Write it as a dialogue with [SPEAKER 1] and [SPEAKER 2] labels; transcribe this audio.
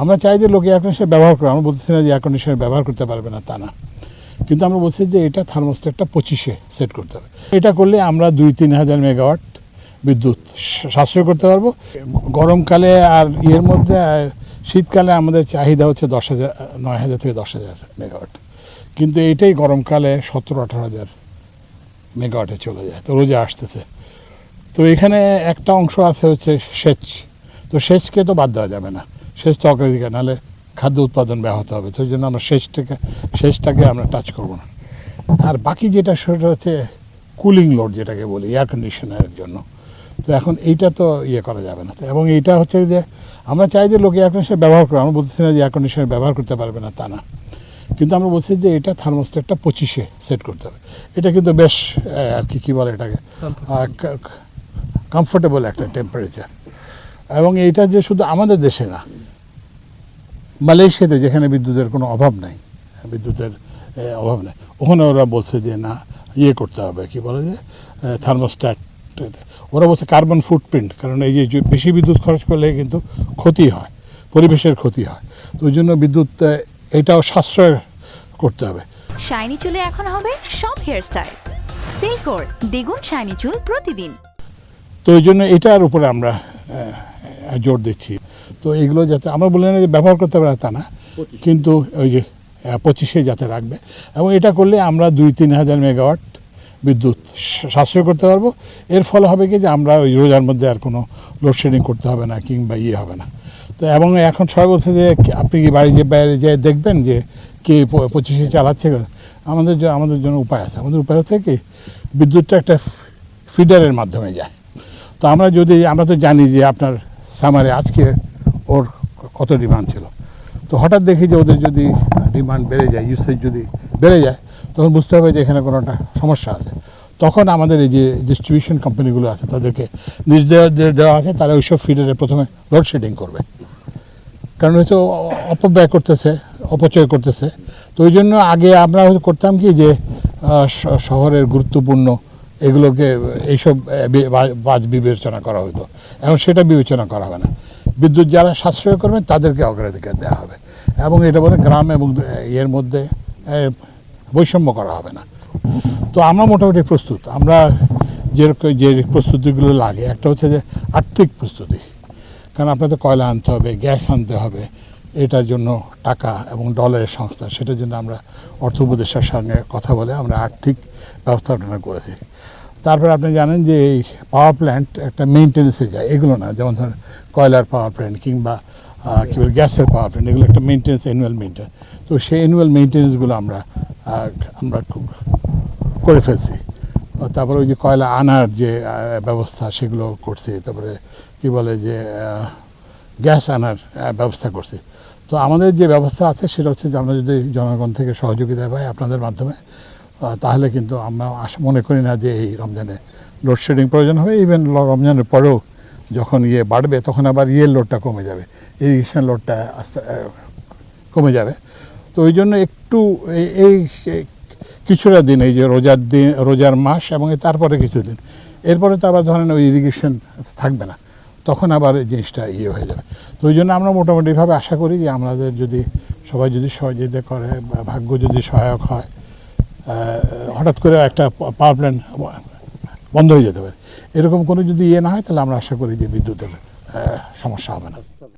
[SPEAKER 1] আমরা চাই যে লোকে এয়ার কন্ডিশনার ব্যবহার করে আমরা বলতেছি না যে এয়ার কন্ডিশনার ব্যবহার করতে পারবে না, তা না। কিন্তু আমরা বলছি যে এটা থার্মোস্টেটটা পঁচিশে সেট করতে হবে। এটা করলে আমরা দুই তিন হাজার মেগাওয়াট বিদ্যুৎ সাশ্রয় করতে পারব। গরমকালে আর ইয়ের মধ্যে শীতকালে আমাদের চাহিদা হচ্ছে দশ হাজার, নয় হাজার থেকে দশ হাজার মেগাওয়াট কিন্তু এইটাই গরমকালে সতেরো, আঠারো হাজার মেগাওয়াটে চলে যায়। তো রোজা আসতেছে। তো এখানে একটা অংশ আছে হচ্ছে সেচ। তো সেচকে তো বাদ দেওয়া যাবে না। সেচ তো অগ্রাধিকার নাহলে খাদ্য উৎপাদন ব্যাহত হবে। তো ওই জন্য আমরা সেচটাকে সেচটাকে আমরা টাচ করব না। আর বাকি যেটা সেটা হচ্ছে কুলিং লোড যেটাকে বলি এয়ার কন্ডিশনারের জন্য। তো এখন এইটা তো ইয়ে করা যাবে না। এবং এইটা হচ্ছে যে আমরা চাই যে লোকে এয়ার কন্ডিশনার ব্যবহার করে আমরা বলতেছি না যে এয়ার কন্ডিশনার ব্যবহার করতে পারবে না তা না। কিন্তু আমরা বলছি যে এটা থার্মোস্টেটটা পঁচিশে সেট করতে হবে। এটা কিন্তু বেশ আর কি কী বলে এটাকে? কমফোর্টেবল একটা টেম্পারেচার এবং এইটা যে শুধু আমাদের দেশে না মালয়েশিয়াতে যেখানে বিদ্যুতের কোনো অভাব নাই বিদ্যুতের অভাব নেই। ওখানে ওরা বলছে যে না ইয়ে করতে হবে। কি বলে যে থার্মোস্ট্যাট ওরা বলছে কার্বন ফুটপ্রিন্ট কারণ এই যে বেশি বিদ্যুৎ খরচ করলে কিন্তু ক্ষতি হয় পরিবেশের ক্ষতি হয়। তো ওই জন্য বিদ্যুৎ এটাও সাশ্রয় করতে হবে।
[SPEAKER 2] শাইনি চুলে এখন হবে সব হেয়ারস্টাইল সিল্কোর দ্বিগুণ শাইনি চুল প্রতিদিন।
[SPEAKER 1] তো ওই জন্য এটার উপরে আমরা জোর দিচ্ছি। তো এগুলো যাতে আমরা বলি না যে ব্যবহার করতে পারে তা না। কিন্তু ওই যে পঁচিশে যাতে রাখবে। এবং এটা করলে আমরা দুই তিন হাজার মেগাওয়াট বিদ্যুৎ সাশ্রয় করতে পারব। এর ফলে হবে কি যে আমরা ওই রোজার মধ্যে আর কোনো লোডশেডিং করতে হবে না কিংবা ইয়ে হবে না। তো এবং এখন সবাই বলছে যে আপনি কি বাড়ি যে বাইরে যেয়ে দেখবেন যে কে পঁচিশে চালাচ্ছে? আমাদের আমাদের জন্য উপায় আছে। আমাদের উপায় হচ্ছে কি বিদ্যুৎটা একটা ফিডারের মাধ্যমে যায়। তো আমরা যদি আমরা তো জানি যে আপনার সামারে আজকে ওর কত ডিমান্ড ছিল। তো হঠাৎ দেখি যে ওদের যদি ডিমান্ড বেড়ে যায় ইউসেজ যদি বেড়ে যায়, তখন বুঝতে হবে যে এখানে কোনো একটা সমস্যা আছে। তখন আমাদের এই যে ডিস্ট্রিবিউশন কোম্পানিগুলো আছে, তাদেরকে নির্দেশ দেওয়া আছে, তারা ওইসব ফিডারে প্রথমে লোডশেডিং করবে। কারণ হচ্ছে অপব্যয় করতেছে, অপচয় করতেছে। তো ওই জন্য আগে আমরা করতাম কি যে শহরের গুরুত্বপূর্ণ এগুলোকে, এইসব বাজ বিবেচনা করা হতো এখন সেটা বিবেচনা করা হবে না। বিদ্যুৎ যারা সাশ্রয় করবেন, তাদেরকে অগ্রাধিকার দেওয়া হবে। এবং এটা বলে গ্রাম এবং এর মধ্যে বৈষম্য করা হবে না। তো আমরা মোটামুটি প্রস্তুত। আমরা যেরকম যে প্রস্তুতিগুলো লাগে, একটা হচ্ছে যে আর্থিক প্রস্তুতি। কারণ আপনাদের কয়লা আনতে হবে, গ্যাস আনতে হবে এটার জন্য টাকা এবং ডলারের সংস্থা, সেটার জন্য আমরা অর্থ উপদেষ্টার সঙ্গে কথা বলে আমরা আর্থিক ব্যবস্থাপনা করেছি। তারপর আপনি জানেন যে এই পাওয়ার প্ল্যান্ট একটা মেনটেন্সে যায়, এগুলো না, যেমন ধরেন কয়লার পাওয়ার প্ল্যান্ট কিংবা কী বলে, গ্যাসের পাওয়ার প্ল্যান্ট এগুলো একটা মেনটেন্স অ্যানুয়াল মেনটেন্স তো সেই অ্যানুয়াল মেনটেন্সগুলো আমরা আমরা খুব করে ফেলছি। তারপরে ওই যে কয়লা আনার যে ব্যবস্থা, সেগুলো করছি। তারপরে কি বলে যে গ্যাস আনার ব্যবস্থা করছি। তো আমাদের যে ব্যবস্থা আছে, সেটা হচ্ছে যে আমরা যদি জনগণ থেকে সহযোগিতা পাই আপনাদের মাধ্যমে তাহলে কিন্তু আমরা আশা, মনে করি না যে এই রমজানে লোডশেডিং প্রয়োজন হবে। ইভেন রমজানের পরেও যখন ইয়ে বাড়বে, তখন আবার ইয়ের লোডটা কমে যাবে। ইরিগেশন লোডটা কমে যাবে। তো ওই জন্য একটু এই- কিছুটা দিন, এই যে রোজার দিন, রোজার মাস এবং তারপরে কিছুদিন। এরপরে তো আবার ধরেন ওই ইরিগেশন থাকবে না। তখন আবার এই জিনিসটা ইয়ে হয়ে যাবে। তো ওই জন্য আমরা মোটামুটিভাবে আশা করি যে আমাদের যদি, সবাই যদি সহযোগিতা করে ভাগ্য যদি সহায়ক হয় হঠাৎ করে একটা পাওয়ার প্ল্যান্ট বন্ধ হয়ে যেতে পারে। এরকম কোনো যদি ইয়ে না হয়, তাহলে আমরা আশা করি যে বিদ্যুতের সমস্যা হবে না।